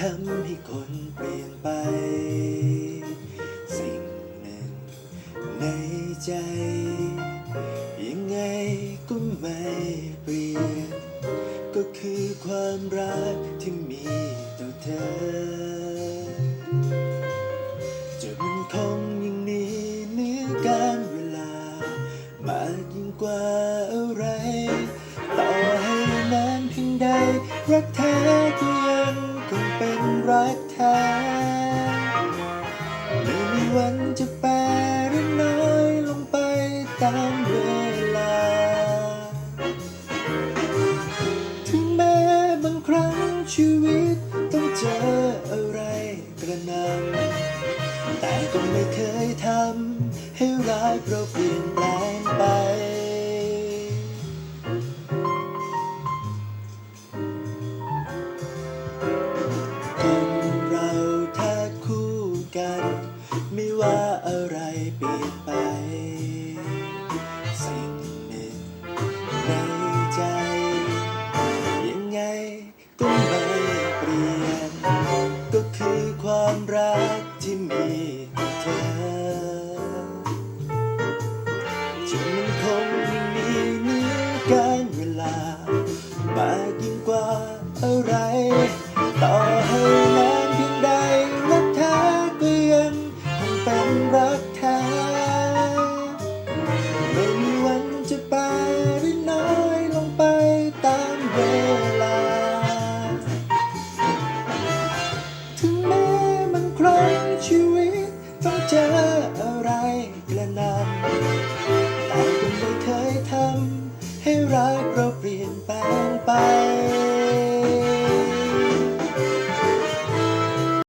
ทำให้คนเปลี่ยนไป สิ่งหนึ่งในใจ ยังไงก็ไม่เปลี่ยน ก็คือความรักที่มีต่อเธอจะมันคงยังนี้เนื้อการเวลา มากยิ่งกว่าอะไร ต่อให้นานเพียงใดรักแท้ก็ รักแท้ไม่มีวันจะแปรหรือน้อยลงไปตามเวลา ถึงแม้บางครั้งชีวิตต้องเจออะไรกระนำแต่ก็ไม่เคยทำให้ร้ายเพราะเปลี่ยนแปลง อ เจออะไรกระนำแต่ก็ไม่เคยทำให้รักเราเป